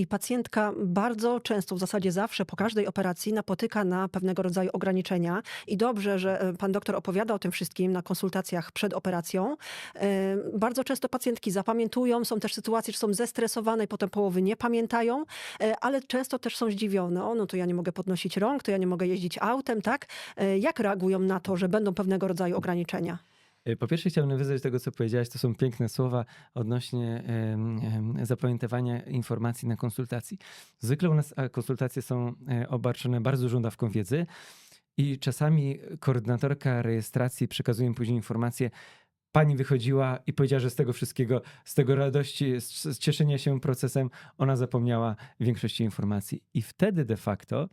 I pacjentka bardzo często, w zasadzie zawsze po każdej operacji napotyka na pewnego rodzaju ograniczenia. I dobrze, że e, pan doktor opowiada o tym wszystkim na konsultacjach przed operacją. E, Bardzo często pacjentki zapamiętują, są też sytuacje, że są zestresowane i potem połowy nie pamiętają, e, ale często też są zdziwione. O, no to ja nie mogę podnosić rąk, to ja nie mogę jeździć autem, tak? Jak reagują na to, że będą pewnego rodzaju ograniczenia? Y, Po pierwsze chciałbym nawiązać tego, co powiedziałaś. To są piękne słowa odnośnie zapamiętywania informacji na konsultacji. Zwykle u nas a, konsultacje są e, obarczone bardzo dużą dawką wiedzy i czasami koordynatorka rejestracji przekazuje później informację, Pani wychodziła i powiedziała, że z tego wszystkiego, z tego radości, z, cieszenia się procesem, ona zapomniała większości informacji. I wtedy de facto e,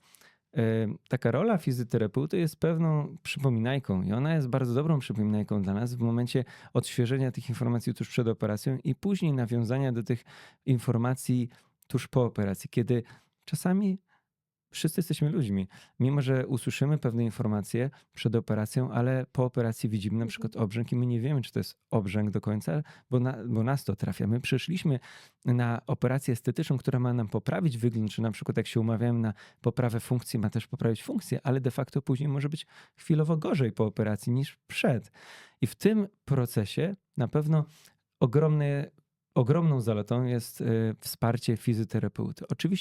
taka rola fizjoterapeuty jest pewną przypominajką i ona jest bardzo dobrą przypominajką dla nas w momencie odświeżenia tych informacji tuż przed operacją i później nawiązania do tych informacji tuż po operacji, kiedy czasami wszyscy jesteśmy ludźmi. Mimo, że usłyszymy pewne informacje przed operacją, ale po operacji widzimy na przykład obrzęk i my nie wiemy, czy to jest obrzęk do końca, bo, na, bo nas to trafia. My przyszliśmy na operację estetyczną, która ma nam poprawić wygląd, czy na przykład jak się umawiamy na poprawę funkcji, ma też poprawić funkcję, ale de facto później może być chwilowo gorzej po operacji niż przed. I w tym procesie na pewno ogromny, ogromną zaletą jest y, wsparcie fizjoterapeuty. Oczywiście